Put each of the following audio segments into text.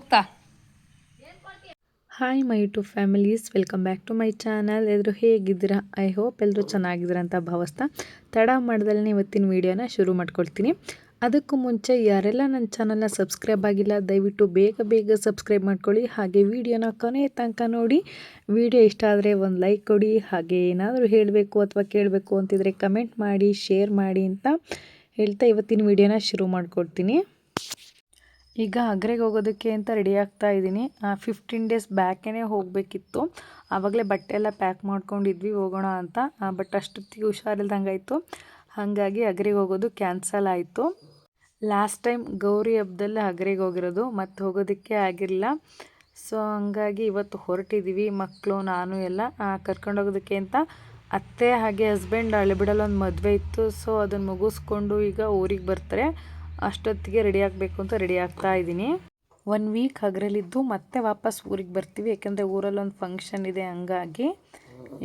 ಕೂಗ್ತಾ hi my to families welcome back to my channel ಎಲ್ಲರೂ ಹೇಗಿದ್ದೀರಾ? ಐ ಹೋಪ್ ಎಲ್ಲರೂ ಚೆನ್ನಾಗಿದ್ದೀರಾ ಅಂತ ಭಾವಿಸ್ತಾ. ತಡ ಮಾಡ್ದಲ್ಲೇ ಇವತ್ತಿನ ವೀಡಿಯೋನ ಶುರು ಮಾಡ್ಕೊಳ್ತೀನಿ. ಅದಕ್ಕೂ ಮುಂಚೆ ಯಾರೆಲ್ಲ ನನ್ನ ಚಾನಲ್ನ ಸಬ್ಸ್ಕ್ರೈಬ್ ಆಗಿಲ್ಲ, ದಯವಿಟ್ಟು ಬೇಗ ಬೇಗ ಸಬ್ಸ್ಕ್ರೈಬ್ ಮಾಡ್ಕೊಳ್ಳಿ. ಹಾಗೆ ವಿಡಿಯೋನ ಕೊನೆ ತನಕ ನೋಡಿ. ವಿಡಿಯೋ ಇಷ್ಟ ಆದರೆ ಒಂದು ಲೈಕ್ ಕೊಡಿ. ಹಾಗೆ ಏನಾದರೂ ಹೇಳಬೇಕು ಅಥವಾ ಕೇಳಬೇಕು ಅಂತಿದ್ರೆ ಕಮೆಂಟ್ ಮಾಡಿ ಶೇರ್ ಮಾಡಿ ಅಂತ ಹೇಳ್ತಾ ಇವತ್ತಿನ ವಿಡಿಯೋನ ಶುರು ಮಾಡ್ಕೊಳ್ತೀನಿ ಈಗ ಅಗ್ರೆಗೆ ಹೋಗೋದಕ್ಕೆ ಅಂತ ರೆಡಿ ಆಗ್ತಾ ಇದ್ದೀನಿ. ಫಿಫ್ಟೀನ್ ಡೇಸ್ ಬ್ಯಾಕೇ ಹೋಗಬೇಕಿತ್ತು. ಆವಾಗಲೇ ಬಟ್ಟೆ ಎಲ್ಲ ಪ್ಯಾಕ್ ಮಾಡ್ಕೊಂಡಿದ್ವಿ, ಹೋಗೋಣ ಅಂತ. ಬಟ್ ಅಷ್ಟೊತ್ತಿಗೆ ಹುಷಾರಿಲ್ದಂಗೆ ಆಯಿತು ಹಾಗಾಗಿ ಅಗ್ರೆಗೆ ಹೋಗೋದು ಕ್ಯಾನ್ಸಲ್ ಆಯಿತು. ಲಾಸ್ಟ್ ಟೈಮ್ ಗೌರಿ ಹಬ್ಬದಲ್ಲೇ ಅಗ್ರೆಗೆ ಹೋಗಿರೋದು ಮತ್ತು ಹೋಗೋದಕ್ಕೆ ಆಗಿರಲಿಲ್ಲ ಸೊ ಹಂಗಾಗಿ ಇವತ್ತು ಹೊರಟಿದ್ದೀವಿ ಮಕ್ಕಳು ನಾನು ಎಲ್ಲ. ಕರ್ಕೊಂಡು ಹೋಗೋದಕ್ಕೆ ಅಂತ ಅತ್ತೆ ಹಾಗೆ ಹಸ್ಬೆಂಡ್ ಹಳೆಬಿಡಲ್ಲ ಒಂದು ಮದುವೆ ಇತ್ತು. ಸೊ ಅದನ್ನು ಮುಗಿಸ್ಕೊಂಡು ಈಗ ಊರಿಗೆ ಬರ್ತಾರೆ. ಅಷ್ಟೊತ್ತಿಗೆ ರೆಡಿ ಆಗಬೇಕು ಅಂತ ರೆಡಿ ಆಗ್ತಾ ಇದ್ದೀನಿ. ಒನ್ ವೀಕ್ ಹಗರಲ್ಲಿದ್ದು ಮತ್ತೆ ವಾಪಸ್ ಊರಿಗೆ ಬರ್ತೀವಿ. ಯಾಕೆಂದರೆ ಊರಲ್ಲಿ ಒಂದು ಫಂಕ್ಷನ್ ಇದೆ ಹಂಗಾಗಿ.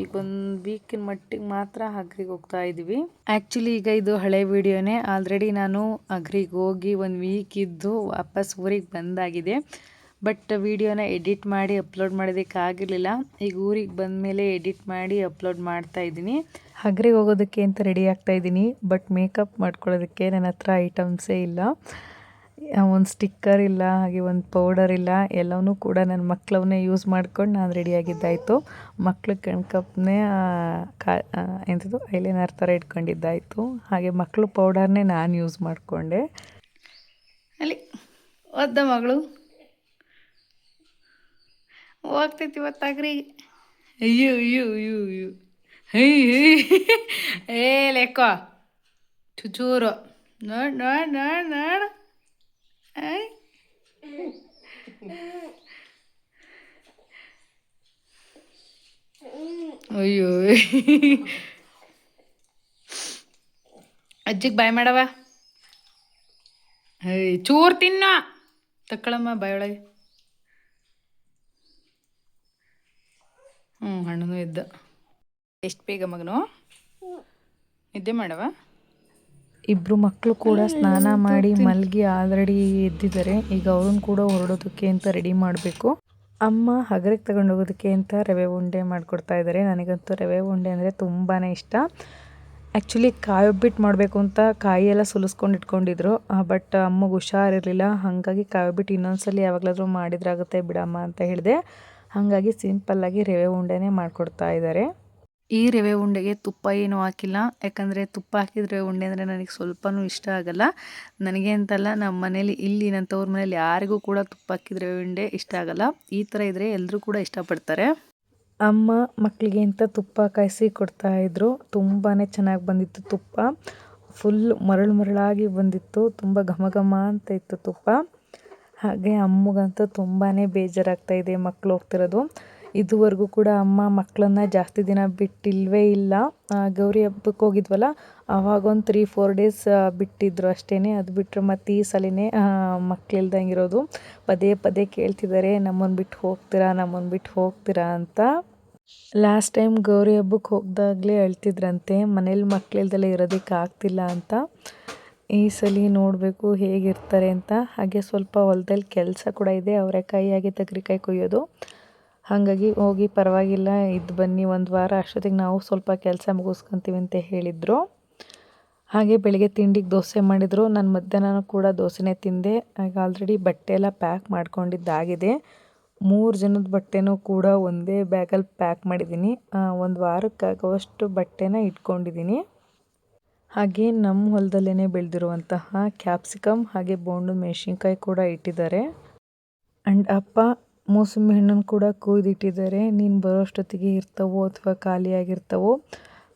ಈಗ ಒಂದು ವೀಕಿನ ಮಟ್ಟಿಗೆ ಮಾತ್ರ ಅಗ್ರಿಗೆ ಹೋಗ್ತಾ ಇದ್ದೀವಿ. ಆ್ಯಕ್ಚುಲಿ ಈಗ ಇದು ಹಳೆ ವಿಡಿಯೋನೇ. ಆಲ್ರೆಡಿ ನಾನು ಅಗ್ರಿಗೆ ಹೋಗಿ ಒಂದು ವೀಕ್ ಇದ್ದು ವಾಪಸ್ ಊರಿಗೆ ಬಂದಾಗಿದೆ. ಬಟ್ ವಿಡಿಯೋನ ಎಡಿಟ್ ಮಾಡಿ ಅಪ್ಲೋಡ್ ಮಾಡೋದಕ್ಕೆ ಆಗಿರಲಿಲ್ಲ ಈಗ ಊರಿಗೆ ಬಂದ ಮೇಲೆ ಎಡಿಟ್ ಮಾಡಿ ಅಪ್ಲೋಡ್ ಮಾಡ್ತಾ ಇದ್ದೀನಿ. ಹಗರಿಗೆ ಹೋಗೋದಕ್ಕೆ ಅಂತ ರೆಡಿ ಆಗ್ತಾ ಇದ್ದೀನಿ. ಬಟ್ ಮೇಕಪ್ ಮಾಡ್ಕೊಳ್ಳೋದಕ್ಕೆ ನನ್ನ ಹತ್ರ ಐಟಮ್ಸೇ ಇಲ್ಲ. ಒಂದು ಸ್ಟಿಕ್ಕರ್ ಇಲ್ಲ ಹಾಗೆ ಒಂದು ಪೌಡರ್ ಇಲ್ಲ. ಎಲ್ಲವನ್ನೂ ಕೂಡ ನನ್ನ ಮಕ್ಕಳವನ್ನೇ ಯೂಸ್ ಮಾಡ್ಕೊಂಡು ನಾನು ರೆಡಿಯಾಗಿದ್ದಾಯಿತು ಮಕ್ಳು ಕಣ್ಕಪ್ನೇ ಕಾ ಎಂಥದ್ದು ಐಲೈನರ್ ಥರ ಇಟ್ಕೊಂಡಿದ್ದಾಯಿತು. ಹಾಗೆ ಮಕ್ಕಳು ಪೌಡರ್ನೇ ನಾನು ಯೂಸ್ ಮಾಡಿಕೊಂಡೆ. ಅಲ್ಲಿ ಒದ್ದ ಮಗಳು? ಹೋಗ್ತೈತಿ ಇವತ್ತಾಗ್ರಿ ಅಯ್ಯೋ ಅಯ್ಯೋ ಅಯ್ಯೋ ಅಯ್ಯೋ. ಹೈ ಹೈ. ಏ ಲೆಕ್ಕ ಚುಚೂರು ನೋಡ್ ನೋಡ್ ನೋಡ್ ನೋಡ್. ಅಯ್ಯೋ. ಅಜ್ಜಿಗೆ ಬಾಯ್ ಮಾಡವ? ಹೈ. ಚೂರು ತಿನ್ನ. ತಕ್ಕಳಮ್ಮ ಬಾಯೊಳಗೆ. ಹ್ಞೂ ಹಣ್ಣು ಇದ್ದ. ಎಷ್ಟು ಬೇಗ ಮಗನು? ನಿದ್ದೆ ಮಾಡವ? ಇಬ್ಬರು ಮಕ್ಕಳು ಕೂಡ ಸ್ನಾನ ಮಾಡಿ ಮಲಗಿ ಆಲ್ರೆಡಿ ಎದ್ದಿದ್ದಾರೆ. ಈಗ ಅವ್ರನ್ನ ಕೂಡ ಹೊರಡೋದಕ್ಕೆ ಅಂತ ರೆಡಿ ಮಾಡಬೇಕು. ಅಮ್ಮ ಹಗರಿಗೆ ತಗೊಂಡೋಗೋದಕ್ಕೆ ಅಂತ ರವೆ ಉಂಡೆ ಮಾಡಿಕೊಡ್ತಾ ಇದ್ದಾರೆ. ನನಗಂತೂ ರವೆ ಉಂಡೆ ಅಂದರೆ ತುಂಬಾ ಇಷ್ಟ. ಆ್ಯಕ್ಚುಲಿ ಕಾಯಿ ಒಬ್ಬಿಟ್ಟು ಮಾಡಬೇಕು ಅಂತ ಕಾಯಿ ಎಲ್ಲ ಸುಲಿಸ್ಕೊಂಡು ಇಟ್ಕೊಂಡಿದ್ರು. ಬಟ್ ಅಮ್ಮಗೆ ಹುಷಾರಿರಲಿಲ್ಲ ಹಾಗಾಗಿ ಕಾಯಿ ಒಬ್ಬಿಟ್ಟು ಇನ್ನೊಂದ್ಸಲಿ ಯಾವಾಗಲಾದರೂ ಮಾಡಿದ್ರಾಗುತ್ತೆ ಬಿಡಮ್ಮ ಅಂತ ಹೇಳಿದೆ. ಹಾಗಾಗಿ ಸಿಂಪಲ್ಲಾಗಿ ರವೆ ಉಂಡೆನೇ ಮಾಡಿಕೊಡ್ತಾ ಇದ್ದಾರೆ ಈ ರವೆ ಉಂಡೆಗೆ ತುಪ್ಪ ಏನೂ ಹಾಕಿಲ್ಲ. ಯಾಕಂದರೆ ತುಪ್ಪ ಹಾಕಿದ ರವೆ ಉಂಡೆ ಅಂದರೆ ನನಗೆ ಸ್ವಲ್ಪನೂ ಇಷ್ಟ ಆಗಲ್ಲ. ನನಗೆ ಅಂತಲ್ಲ ನಮ್ಮ ಮನೇಲಿ ಇಲ್ಲಿ ನನ್ನ ತವ್ರ ಮನೇಲಿ ಯಾರಿಗೂ ಕೂಡ ತುಪ್ಪ ಹಾಕಿದ ರವೆ ಉಂಡೆ ಇಷ್ಟ ಆಗಲ್ಲ. ಈ ಥರ ಇದ್ದರೆ ಎಲ್ಲರೂ ಕೂಡ ಇಷ್ಟಪಡ್ತಾರೆ. ಅಮ್ಮ ಮಕ್ಕಳಿಗೆ ಅಂತ ತುಪ್ಪ ಕಾಯಿಸಿ ಕೊಡ್ತಾ ಇದ್ರು. ತುಂಬಾ ಚೆನ್ನಾಗಿ ಬಂದಿತ್ತು ತುಪ್ಪ. ಫುಲ್ ಮರಳು ಮರಳಾಗಿ ಬಂದಿತ್ತು. ತುಂಬ ಘಮ ಘಮ ಅಂತ ಇತ್ತು ತುಪ್ಪ. ಹಾಗೆ ಅಮ್ಮಗಂತೂ ತುಂಬಾ ಬೇಜಾರಾಗ್ತಾ ಇದೆ ಮಕ್ಕಳು ಹೋಗ್ತಿರೋದು. ಇದುವರೆಗೂ ಕೂಡ ಅಮ್ಮ ಮಕ್ಕಳನ್ನ ಜಾಸ್ತಿ ದಿನ ಬಿಟ್ಟಿಲ್ವೇ ಇಲ್ಲ. ಗೌರಿ ಹಬ್ಬಕ್ಕೆ ಹೋಗಿದ್ವಲ್ಲ, ಅವಾಗೊಂದು ತ್ರೀ ಫೋರ್ ಡೇಸ್ ಬಿಟ್ಟಿದ್ರು ಅಷ್ಟೇ ಅದು ಬಿಟ್ಟರೆ ಮತ್ತು ಈ ಸಲಿನೇ ಮಕ್ಕಳಿಲ್ದಂಗಿರೋದು ಪದೇ ಪದೇ ಕೇಳ್ತಿದ್ದಾರೆ ನಮ್ಮನ್ನು ಬಿಟ್ಟು ಹೋಗ್ತೀರಾ ನಮ್ಮನ್ನು ಬಿಟ್ಟು ಹೋಗ್ತೀರಾ ಅಂತ. ಲಾಸ್ಟ್ ಟೈಮ್ ಗೌರಿ ಹಬ್ಬಕ್ಕೆ ಹೋಗ್ದಾಗಲೇ ಅಳ್ತಿದ್ರಂತೆ ಮನೇಲಿ ಮಕ್ಕಳಿಲ್ದಲೇ ಇರೋದಕ್ಕೆ ಆಗ್ತಿಲ್ಲ ಅಂತ. ಈ ಸಲ ನೋಡಬೇಕು ಹೇಗಿರ್ತಾರೆ ಅಂತ. ಹಾಗೆ ಸ್ವಲ್ಪ ಹೊಲದಲ್ಲಿ ಕೆಲಸ ಕೂಡ ಇದೆ. ಅವರೆಕಾಯಿ ಹಾಗೆ ತಗರಿಕಾಯಿ ಕೊಯ್ಯೋದು. ಹಾಗಾಗಿ ಹೋಗಿ ಪರವಾಗಿಲ್ಲ, ಇದು ಬನ್ನಿ ಒಂದು ವಾರ, ಅಷ್ಟೊತ್ತಿಗೆ ನಾವು ಸ್ವಲ್ಪ ಕೆಲಸ ಮುಗಿಸ್ಕೊತೀವಿ ಅಂತ ಹೇಳಿದರು. ಹಾಗೆ ಬೆಳಿಗ್ಗೆ ತಿಂಡಿಗೆ ದೋಸೆ ಮಾಡಿದರು. ನಾನು ಮಧ್ಯಾಹ್ನ ಕೂಡ ದೋಸೆನೇ ತಿಂದೆ. ಈಗ ಆಲ್ರೆಡಿ ಬಟ್ಟೆ ಎಲ್ಲ ಪ್ಯಾಕ್ ಮಾಡ್ಕೊಂಡಿದ್ದಾಗಿದೆ. ಮೂರು ಜನದ ಬಟ್ಟೆನೂ ಕೂಡ ಒಂದೇ ಬ್ಯಾಗಲ್ಲಿ ಪ್ಯಾಕ್ ಮಾಡಿದ್ದೀನಿ ಒಂದು ವಾರಕ್ಕಾಗುವಷ್ಟು ಬಟ್ಟೆನ ಇಟ್ಕೊಂಡಿದ್ದೀನಿ ಹಾಗೆ ನಮ್ಮ ಹೊಲದಲ್ಲೇ ಬೆಳೆದಿರುವಂತಹ ಕ್ಯಾಪ್ಸಿಕಮ್ ಹಾಗೆ ಬೋಂಡು ಮೆಣಸಿನ್ಕಾಯಿ ಕೂಡ ಇಟ್ಟಿದ್ದಾರೆ. ಆ್ಯಂಡ್ ಅಪ್ಪ ಮೂಸಂಬಿ ಹಣ್ಣನ್ನು ಕೂಡ ಕೊಯ್ದಿಟ್ಟಿದ್ದಾರೆ. ನೀನು ಬರೋಷ್ಟೊತ್ತಿಗೆ ಇರ್ತವೋ ಅಥವಾ ಖಾಲಿಯಾಗಿರ್ತವೋ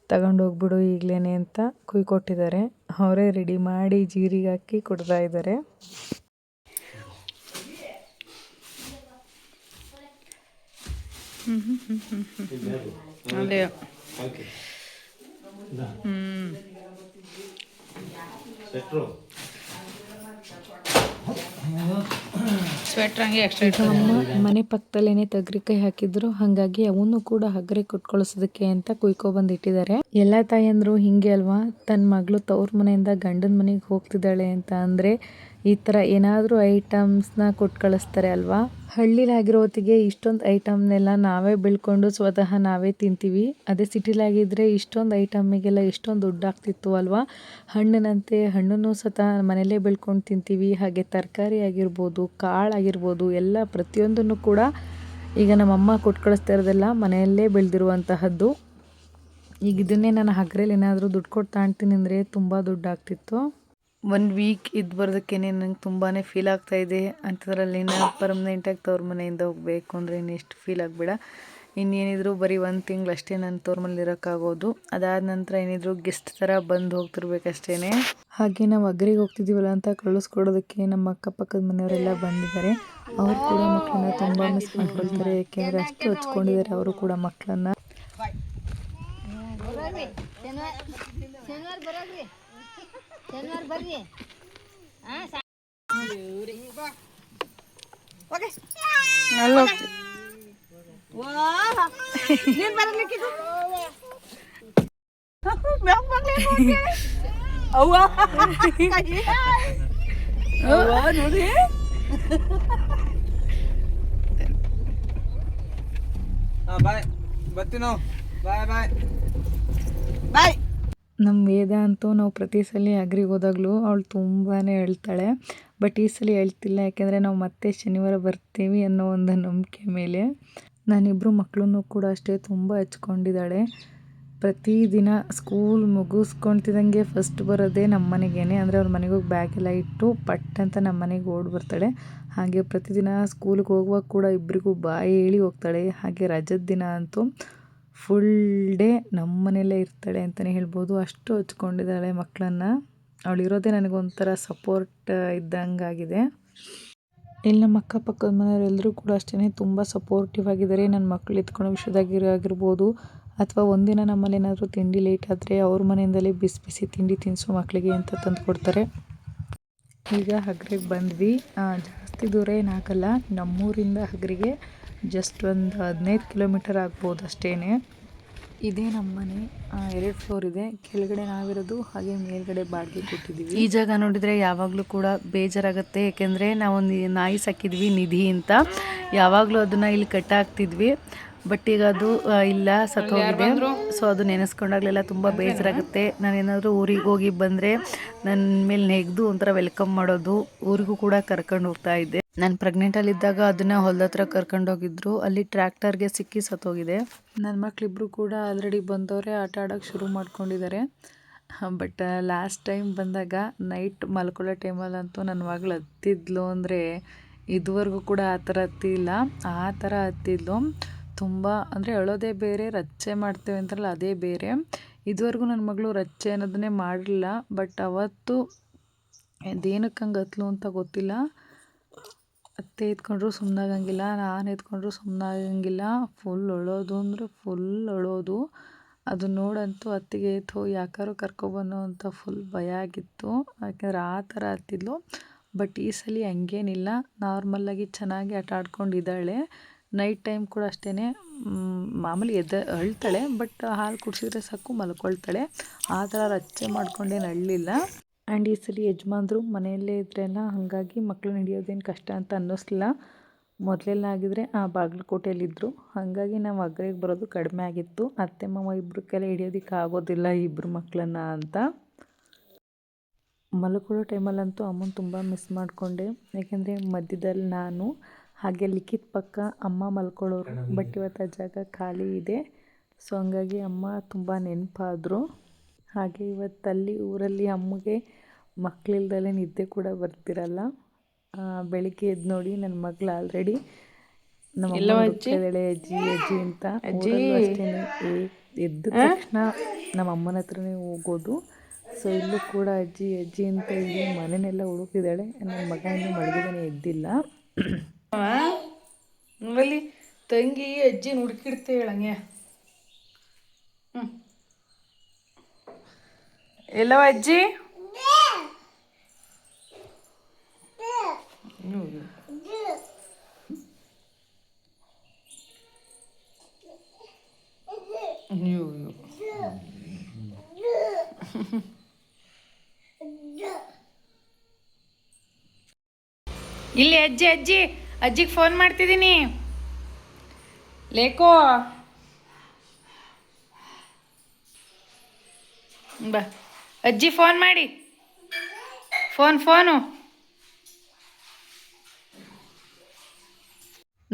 ತಗೊಂಡು ಹೋಗ್ಬಿಡು ಈಗಲೇ ಅಂತ ಕೊಯ್ಕೊಟ್ಟಿದ್ದಾರೆ. ಅವರೇ ರೆಡಿ ಮಾಡಿ ಜೀರಿಗೆ ಹಾಕಿ ಕೊಡ್ತಾ ಇದ್ದಾರೆ. ಹ್ಮ್. ಸ್ವೆಟ್ರ್ ಹಂಗೆ ಎಕ್ಸ್ಟ್ರಾ ಅಮ್ಮ ಮನೆ ಪಕ್ಕದಲ್ಲೇನೆ ತಗ್ರಿಕಾಯಿ ಹಾಕಿದ್ರು. ಹಾಗಾಗಿ ಅವನು ಕೂಡ ಹಗ್ರಿ ಕುಟ್ಕೊಳಿಸೋದಕ್ಕೆ ಅಂತ ಕುಯ್ಕೊಬಂದು ಇಟ್ಟಿದ್ದಾರೆ. ಎಲ್ಲ ತಾಯಂದ್ರು ಹಿಂಗೆ ಅಲ್ವಾ? ತನ್ನ ಮಗಳು ತವ್ರ ಮನೆಯಿಂದ ಗಂಡನ ಮನೆಗೆ ಹೋಗ್ತಿದ್ದಾಳೆ ಅಂತ ಅಂದರೆ ಈ ಥರ ಏನಾದರೂ ಐಟಮ್ಸ್ನ ಕೊಟ್ಟು ಕಳಿಸ್ತಾರೆ ಅಲ್ವಾ? ಹಳ್ಳಿಲಾಗಿರೋ ಹೊತ್ತಿಗೆ ಇಷ್ಟೊಂದು ಐಟಮ್ನೆಲ್ಲ ನಾವೇ ಬೆಳ್ಕೊಂಡು ಸ್ವತಃ ನಾವೇ ತಿಂತೀವಿ. ಅದೇ ಸಿಟಿಲಾಗಿದ್ದರೆ ಇಷ್ಟೊಂದು ಐಟಮಿಗೆಲ್ಲ ಎಷ್ಟೊಂದು ದುಡ್ಡು ಆಗ್ತಿತ್ತು ಅಲ್ವಾ? ಹಣ್ಣಿನಂತೆ ಹಣ್ಣನ್ನು ಸ್ವತಃ ಮನೆಯಲ್ಲೇ ಬೆಳ್ಕೊಂಡು ತಿಂತೀವಿ. ಹಾಗೆ ತರಕಾರಿ ಆಗಿರ್ಬೋದು, ಕಾಳು ಆಗಿರ್ಬೋದು, ಎಲ್ಲ ಪ್ರತಿಯೊಂದನ್ನು ಕೂಡ ಈಗ ನಮ್ಮಮ್ಮ ಕೊಟ್ಟು ಕಳಿಸ್ತಾ ಇರೋದೆಲ್ಲ ಮನೆಯಲ್ಲೇ ಬೆಳೆದಿರುವಂತಹದ್ದು. ಈಗ ಇದನ್ನೇ ನಾನು ಹಗ್ರೇಲಿ ಏನಾದರೂ ದುಡ್ಡು ಕೊಟ್ಟು ತಾಣ್ತೀನಿ ಅಂದರೆ ತುಂಬ ದುಡ್ಡು ಆಗ್ತಿತ್ತು. ಒಂದು ವೀಕ್ ಇದ್ದು ಬರೋದಕ್ಕೇನೆ ನಂಗೆ ತುಂಬಾ ಫೀಲ್ ಆಗ್ತಾ ಇದೆ. ಅಂಥದ್ರಲ್ಲಿ ಇನ್ನು ಪರ್ಮನೆಂಟಾಗಿ ತವ್ರ ಮನೆಯಿಂದ ಹೋಗಬೇಕು ಅಂದರೆ ಇನ್ನು ಎಷ್ಟು ಫೀಲ್ ಆಗಬೇಡ. ಇನ್ನೇನಿದ್ರು ಬರೀ ಒಂದು ತಿಂಗಳು ಅಷ್ಟೇ ನಾನು ತವ್ರ ಮನೇಲಿ ಇರೋಕ್ಕಾಗೋದು. ಅದಾದ ನಂತರ ಏನಿದ್ರು ಗೆಸ್ಟ್ ಥರ ಬಂದು ಹೋಗ್ತಿರ್ಬೇಕಷ್ಟೇ ಹಾಗೆ ನಾವು ಅಗ್ರಿಗೆ ಹೋಗ್ತಿದ್ದೀವಲ್ಲ ಅಂತ ಕಳಿಸ್ಕೊಡೋದಕ್ಕೆ ನಮ್ಮ ಅಕ್ಕಪಕ್ಕದ ಮನೆಯವರೆಲ್ಲ ಬಂದಿದ್ದಾರೆ. ಅವರು ಕೂಡ ಮಕ್ಕಳನ್ನ ತುಂಬ ಮಿಸ್ ಮಾಡ್ಕೊಳ್ತಾರೆ. ಯಾಕೆಂದರೆ ಅಷ್ಟು ಹಚ್ಕೊಂಡಿದ್ದಾರೆ ಅವರು ಕೂಡ ಮಕ್ಕಳನ್ನ ಶನಿವಾರ ಶನಿವಾರ ಬರೋದ್ರಿ ಶನಿವಾರ ಬರ್ರಿ ಹಾಂ ಅಲ್ಲಿ ಹೋಗ್ತಿ ನೀನು ಬರಲಿಕ್ಕಿದು ಅವ್ವ ನೋಡಿ ಬಾಯ್ ಬರ್ತೀವಿ ನಾವು ಬಾಯ್ ಬಾಯ್ ಬಾಯ್ ನಮ್ಮ ವೇದ ಅಂತೂ ನಾವು ಪ್ರತಿ ಸಲ ಅಗ್ರಿಗೆ ಹೋದಾಗಲೂ ಅವಳು ತುಂಬಾ ಅಳ್ತಾಳೆ ಬಟ್ ಈ ಸಲ ಹೇಳ್ತಿಲ್ಲ, ಯಾಕೆಂದರೆ ನಾವು ಮತ್ತೆ ಶನಿವಾರ ಬರ್ತೀವಿ ಅನ್ನೋ ಒಂದು ನಂಬಿಕೆ ಮೇಲೆ. ನಾನಿಬ್ಬರು ಮಕ್ಕಳನ್ನು ಕೂಡ ಅಷ್ಟೇ ತುಂಬ ಹಚ್ಕೊಂಡಿದ್ದಾಳೆ. ಪ್ರತಿದಿನ ಸ್ಕೂಲ್ ಮುಗಿಸ್ಕೊಳ್ತಿದ್ದಂಗೆ ಫಸ್ಟ್ ಬರೋದೇ ನಮ್ಮ ಮನೆಗೇನೆ. ಅಂದರೆ ಅವ್ರ ಮನೆಗೆ ಹೋಗಿ ಬ್ಯಾಗ್ ಎಲ್ಲ ಇಟ್ಟು ಪಟ್ ಅಂತ ನಮ್ಮ ಮನೆಗೆ ಓಡಿ ಬರ್ತಾಳೆ. ಹಾಗೆ ಪ್ರತಿದಿನ ಸ್ಕೂಲಿಗೆ ಹೋಗುವಾಗ ಕೂಡ ಇಬ್ಬರಿಗೂ ಬಾಯಿ ಹೇಳಿ ಹೋಗ್ತಾಳೆ. ಹಾಗೆ ರಜದ ದಿನ ಅಂತೂ ಫುಲ್ ಡೇ ನಮ್ಮ ಮನೆಯಲ್ಲೇ ಇರ್ತಾಳೆ ಅಂತಲೇ ಹೇಳ್ಬೋದು. ಅಷ್ಟು ಹಚ್ಕೊಂಡಿದ್ದಾಳೆ ಮಕ್ಕಳನ್ನು. ಅವಳಿರೋದೇ ನನಗೊಂಥರ ಸಪೋರ್ಟ್ ಇದ್ದಂಗಾಗಿದೆ. ಇಲ್ಲಿ ನಮ್ಮ ಅಕ್ಕಪಕ್ಕದ ಮನೆಯವರೆಲ್ಲರೂ ಕೂಡ ಅಷ್ಟೇ ತುಂಬ ಸಪೋರ್ಟಿವ್ ಆಗಿದ್ದಾರೆ. ನನ್ನ ಮಕ್ಕಳು ವಿಷಯದಾಗಿರೋ ಆಗಿರ್ಬೋದು. ಅಥವಾ ಒಂದಿನ ನಮ್ಮಲ್ಲಿ ಏನಾದರೂ ತಿಂಡಿ ಲೇಟ್ ಆದರೆ ಅವ್ರ ಮನೆಯಿಂದಲೇ ಬಿಸಿ ಬಿಸಿ ತಿಂಡಿ ತಿನಿಸು ಮಕ್ಕಳಿಗೆ ಅಂತ ತಂದು ಕೊಡ್ತಾರೆ. ಈಗ ಹಗ್ರಿಗೆ ಬಂದ್ವಿ. ಜಾಸ್ತಿ ದೂರ ಏನಾಗಲ್ಲ ನಮ್ಮೂರಿಂದ ಹಗ್ರಿಗೆ ಜಸ್ಟ್ ಒಂದು ಹದಿನೈದು ಕಿಲೋಮೀಟರ್ ಆಗ್ಬೋದು ಅಷ್ಟೇ ಇದೇ ನಮ್ಮ ಮನೆ. ಎರಡು ಫ್ಲೋರ್ ಇದೆ. ಕೆಳಗಡೆ ನಾವಿರೋದು ಹಾಗೆ ಮೇಲ್ಗಡೆ ಬಾಡಿಗೆ ಕೊಟ್ಟಿದ್ದೀವಿ. ಈ ಜಾಗ ನೋಡಿದರೆ ಯಾವಾಗಲೂ ಕೂಡ ಬೇಜಾರಾಗುತ್ತೆ. ಏಕೆಂದರೆ ನಾವು ನಾಯಿ ಸಾಕಿದ್ವಿ ನಿಧಿ ಅಂತ. ಯಾವಾಗಲೂ ಅದನ್ನು ಇಲ್ಲಿ ಕಟ್ಟಾಕ್ತಿದ್ವಿ. ಬಟ್ ಈಗ ಅದು ಇಲ್ಲ ಇಲ್ಲ ಸತ್ತೋಗಿದೆ ಸೊ ಅದು ನೆನೆಸ್ಕೊಂಡಾಗಲೆಲ್ಲ ತುಂಬ ಬೇಜಾರಾಗುತ್ತೆ. ನಾನೇನಾದರೂ ಊರಿಗೆ ಹೋಗಿ ಬಂದರೆ ನನ್ನ ಮೇಲೆ ನೆಗೆದು ಒಂಥರ ವೆಲ್ಕಮ್ ಮಾಡೋದು. ಊರಿಗೂ ಕೂಡ ಕರ್ಕೊಂಡು ಹೋಗ್ತಾ ಇದ್ದೆ. ನಾನು ಪ್ರೆಗ್ನೆಂಟಲ್ಲಿದ್ದಾಗ ಅದನ್ನು ಹೊಲದ ಹತ್ರ ಕರ್ಕೊಂಡು ಹೋಗಿದ್ರು. ಅಲ್ಲಿ ಟ್ರ್ಯಾಕ್ಟರ್ಗೆ ಸಿಕ್ಕಿ ಸತ್ತೋಗಿದೆ. ನನ್ನ ಮಕ್ಕಳಿಬ್ರು ಕೂಡ ಆಲ್ರೆಡಿ ಬಂದವರೇ, ಆಟ ಆಡೋಕ್ಕೆ ಶುರು ಮಾಡ್ಕೊಂಡಿದ್ದಾರೆ. ಬಟ್ ಲಾಸ್ಟ್ ಟೈಮ್ ಬಂದಾಗ ನೈಟ್ ಮಲ್ಕೊಳ್ಳೋ ಟೈಮಲ್ಲಂತೂ ನನ್ನ ಮಗಳು ಹತ್ತಿದ್ಲು ಅಂದರೆ ಇದುವರೆಗೂ ಕೂಡ ಆ ಥರ ಹತ್ತಿಲ್ಲ ಆ ಥರ ಹತ್ತಿದ್ಲು. ತುಂಬ, ಅಂದರೆ ಅಳೋದೇ ಬೇರೆ, ರಚ್ಚೆ ಮಾಡ್ತೇವೆ ಅಂತಾರಲ್ಲ, ಅದೇ ಬೇರೆ. ಇದುವರೆಗೂ ನನ್ನ ಮಗಳು ರಚ್ಚೆ ಅನ್ನೋದನ್ನೇ ಮಾಡಲಿಲ್ಲ. ಬಟ್ ಅವತ್ತು ಅದೇನಕ್ಕೆ ಹಂಗೆ ಹತ್ತಲು ಅಂತ ಗೊತ್ತಿಲ್ಲ. ಅತ್ತೆ ಎತ್ಕೊಂಡ್ರು ಸುಮ್ಮನಾಗಂಗಿಲ್ಲ ನಾನು ಎತ್ಕೊಂಡ್ರು ಸುಮ್ಮನಾಗಂಗಿಲ್ಲ ಫುಲ್ ಅಳೋದು ಅಂದರೆ ಫುಲ್ ಅಳೋದು. ಅದು ನೋಡಂತೂ ಅತ್ತಿಗೆ ಥೋ ಯಾಕಾರು ಕರ್ಕೊಬನ್ನು ಅಂತ ಫುಲ್ ಭಯ ಆಗಿತ್ತು. ಯಾಕೆಂದ್ರೆ ಆ ಥರ ಹತ್ತಿದ್ಲು ಬಟ್ ಈ ಸಲ ಹಂಗೇನಿಲ್ಲ. ನಾರ್ಮಲ್ಲಾಗಿ ಚೆನ್ನಾಗಿ ಆಟ ಆಡ್ಕೊಂಡಿದ್ದಾಳೆ. ನೈಟ್ ಟೈಮ್ ಕೂಡ ಅಷ್ಟೇ ಮಾಮೂಲಿ ಎದ್ದ, ಅಳ್ತಾಳೆ. ಬಟ್ ಹಾಲು ಕುಡಿಸಿದ್ರೆ ಸಾಕು ಮಲ್ಕೊಳ್ತಾಳೆ. ಆ ಥರ ರಚ್ಚೆ ಮಾಡ್ಕೊಂಡೇನು ಅಳ್ಳಿಲ್ಲ. ಆ್ಯಂಡ್ ಈ ಸಲ ಯಜಮಾನ್ರು ಮನೆಯಲ್ಲೇ ಇದ್ರಲ್ಲ ಹಾಗಾಗಿ ಮಕ್ಕಳನ್ನ ಹಿಡಿಯೋದೇನು ಕಷ್ಟ ಅಂತ ಅನ್ನಿಸ್ಲಿಲ್ಲ. ಮೊದಲೆಲ್ಲ ಆಗಿದ್ರೆ ಆ ಬಾಗಲಕೋಟೆಯಲ್ಲಿದ್ದರು ಹಾಗಾಗಿ ನಾವು ಅಗ್ರೆಗೆ ಬರೋದು ಕಡಿಮೆ ಆಗಿತ್ತು. ಅತ್ತೆ ಮಾವ ಇಬ್ಬರು ಕೆಲ ಹಿಡಿಯೋದಕ್ಕೆ ಆಗೋದಿಲ್ಲ ಇಬ್ಬರು ಮಕ್ಕಳನ್ನ ಅಂತ. ಮಲ್ಕೊಳ್ಳೋ ಟೈಮಲ್ಲಂತೂ ಅಮ್ಮನ ತುಂಬ ಮಿಸ್ ಮಾಡಿಕೊಂಡೆ. ಯಾಕೆಂದರೆ ಮಧ್ಯದಲ್ಲಿ ನಾನು, ಹಾಗೆ ಲಿಖಿತ್ ಪಕ್ಕ ಅಮ್ಮ ಮಲ್ಕೊಳ್ಳೋರು. ಬಟ್ ಇವತ್ತು ಆ ಜಾಗ ಖಾಲಿ ಇದೆ. ಸೊ ಹಂಗಾಗಿ ಅಮ್ಮ ತುಂಬ ನೆನಪಾದರು. ಹಾಗೆ ಇವತ್ತಲ್ಲಿ ಊರಲ್ಲಿ ಅಮ್ಮಗೆ ಮಕ್ಕಳಿಲ್ದಲೇ ನಿದ್ದೆ ಕೂಡ ಬರ್ತಿರಲ್ಲ. ಬೆಳಿಗ್ಗೆ ಎದ್ದು ನೋಡಿ ನನ್ನ ಮಗಳು ಆಲ್ರೆಡಿ ನಮ್ಮ ಅಜ್ಜಿ? ಅಜ್ಜಿ ಅಜ್ಜಿ ಅಂತ ಅಜ್ಜಿ? ಎದ್ದ ತಕ್ಷಣ ನಮ್ಮ ಅಮ್ಮನ ಹತ್ರನೇ ಹೋಗೋದು. ಸೊ ಇಲ್ಲೂ ಕೂಡ ಅಜ್ಜಿ ಅಜ್ಜಿ ಅಂತ ಇಲ್ಲಿ ಮನೆನೆಲ್ಲ ಹುಡುಕಿದ್ದಾಳೆ ನನ್ನ ಮಗ ಇನ್ನೂ ಮಲಗಿದಾನೆ ಎದ್ದಿಲ್ಲ. ಅಲ್ಲಿ ತಂಗಿ ಅಜ್ಜಿನ ಹುಡುಕಿಡ್ತೇ ಹೇಳಂಗೆ. ಹ್ಞೂ ಎಲ್ಲವ ಅಜ್ಜಿ? ಇಲ್ಲಿ ಅಜ್ಜಿ ಅಜ್ಜಿ ಅಜ್ಜಿಗೆ ಫೋನ್ ಮಾಡ್ತಿದ್ದೀನಿ. ಲೇಕೋ ಬಾ. ಅಜ್ಜಿ ಫೋನ್ ಮಾಡಿ. ಫೋನ್ ಫೋನು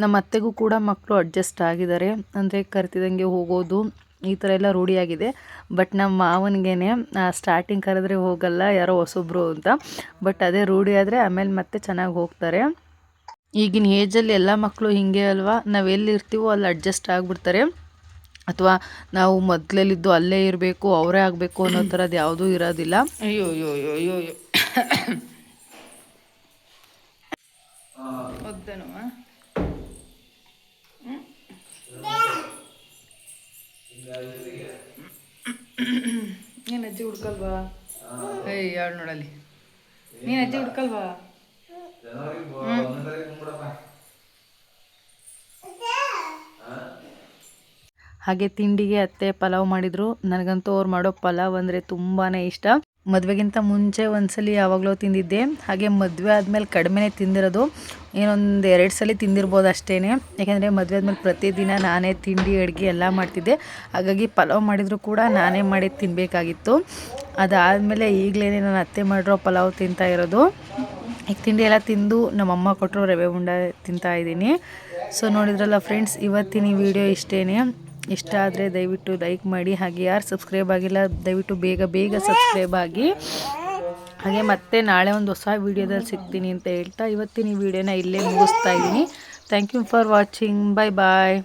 ನಮ್ಮ ಅತ್ತೆಗೂ ಕೂಡ ಮಕ್ಕಳು ಅಡ್ಜಸ್ಟ್ ಆಗಿದ್ದಾರೆ. ಅಂದರೆ ಕರೆತಿದಂಗೆ ಹೋಗೋದು ಈ ಥರ ಎಲ್ಲ ರೂಢಿಯಾಗಿದೆ ಬಟ್ ನಮ್ಮ ಮಾವನಿಗೇನೆ ಸ್ಟಾರ್ಟಿಂಗ್ ಕರೆದ್ರೆ ಹೋಗಲ್ಲ ಯಾರೋ ಹೊಸೊಬ್ರು ಅಂತ. ಬಟ್ ಅದೇ ರೂಢಿ ಆದರೆ ಆಮೇಲೆ ಮತ್ತೆ ಚೆನ್ನಾಗಿ ಹೋಗ್ತಾರೆ. ಈಗಿನ ಏಜಲ್ಲಿ ಎಲ್ಲ ಮಕ್ಕಳು ಹಿಂಗೆ ಅಲ್ವಾ? ನಾವು ಎಲ್ಲಿರ್ತೀವೋ ಅಲ್ಲಿ ಅಡ್ಜಸ್ಟ್ ಆಗಿಬಿಡ್ತಾರೆ. ಅಥವಾ ನಾವು ಮೊದಲಲ್ಲಿದ್ದು ಅಲ್ಲೇ ಇರಬೇಕು ಅವರೇ ಆಗಬೇಕು ಅನ್ನೋ ಥರದ್ದು ಯಾವುದೂ ಇರೋದಿಲ್ಲ. ಅಯ್ಯೋ ಅಯ್ಯೋ ಅಯ್ಯೋ ಅಯ್ಯೋ ಅಯ್ಯೋ ಒದ್ದನವ ನೀನು ಅಜ್ಜಿ ಹುಡ್ಕಲ್ವಾ? ಏಯ್ ಯಾರು ನೋಡಲ್ಲಿ? ನೀನು ಅಜ್ಜಿ ಹುಡ್ಕಲ್ವಾ? ಹಾಗೆ ತಿಂಡಿಗೆ ಅತ್ತೆ ಪಲಾವ್ ಮಾಡಿದ್ರು. ನನಗಂತೂ ಅವ್ರು ಮಾಡೋ ಪಲಾವ್ ಅಂದ್ರೆ ತುಂಬಾನೇ ಇಷ್ಟ. ಮದುವೆಗಿಂತ ಮುಂಚೆ ಒಂದ್ಸಲಿ ಯಾವಾಗಲೂ ತಿಂದಿದ್ದೆ. ಹಾಗೆ ಮದುವೆ ಆದಮೇಲೆ ಕಡಿಮೆನೇ ತಿಂದಿರೋದು. ಏನೊಂದು ಎರಡು ಸಲ ತಿಂದಿರ್ಬೋದು ಅಷ್ಟೇ ಯಾಕೆಂದರೆ ಮದುವೆ ಆದಮೇಲೆ ಪ್ರತಿದಿನ ನಾನೇ ತಿಂಡಿ, ಅಡುಗೆ ಎಲ್ಲ ಮಾಡ್ತಿದ್ದೆ. ಹಾಗಾಗಿ ಪಲಾವ್ ಮಾಡಿದರೂ ಕೂಡ ನಾನೇ ಮಾಡಿ ತಿನ್ನಬೇಕಾಗಿತ್ತು ಅದಾದಮೇಲೆ ಈಗಲೇ ನಾನು ಅತ್ತೆ ಮಾಡಿರೋ ಪಲಾವ್ ತಿಂತಾ ಇರೋದು. ಈಗ ತಿಂಡಿ ಎಲ್ಲ ತಿಂದು ನಮ್ಮಮ್ಮ ಕೊಟ್ಟರು ರವೆ ಉಂಡ ತಿಂತಾ ಇದ್ದೀನಿ. ಸೊ ನೋಡಿದ್ರಲ್ಲ ಫ್ರೆಂಡ್ಸ್ ಇವತ್ತಿನ ಈ ವಿಡಿಯೋ ಇಷ್ಟೇ ಇಷ್ಟ ಆದರೆ ದಯವಿಟ್ಟು ಲೈಕ್ ಮಾಡಿ. ಹಾಗೆ ಯಾರು ಸಬ್ಸ್ಕ್ರೈಬ್ ಆಗಿಲ್ಲ, ದಯವಿಟ್ಟು ಬೇಗ ಬೇಗ ಸಬ್ಸ್ಕ್ರೈಬ್ ಆಗಿ. ಹಾಗೆ ಮತ್ತೆ ನಾಳೆ ಒಂದು ಹೊಸ ವೀಡಿಯೋದಲ್ಲಿ ಸಿಗ್ತೀನಿ ಅಂತ ಹೇಳ್ತಾ ಇವತ್ತಿನ ಈ ವಿಡಿಯೋನ ಇಲ್ಲೇ ಮುಗಿಸ್ತಾ ಇದ್ದೀನಿ. Thank you for watching bye bye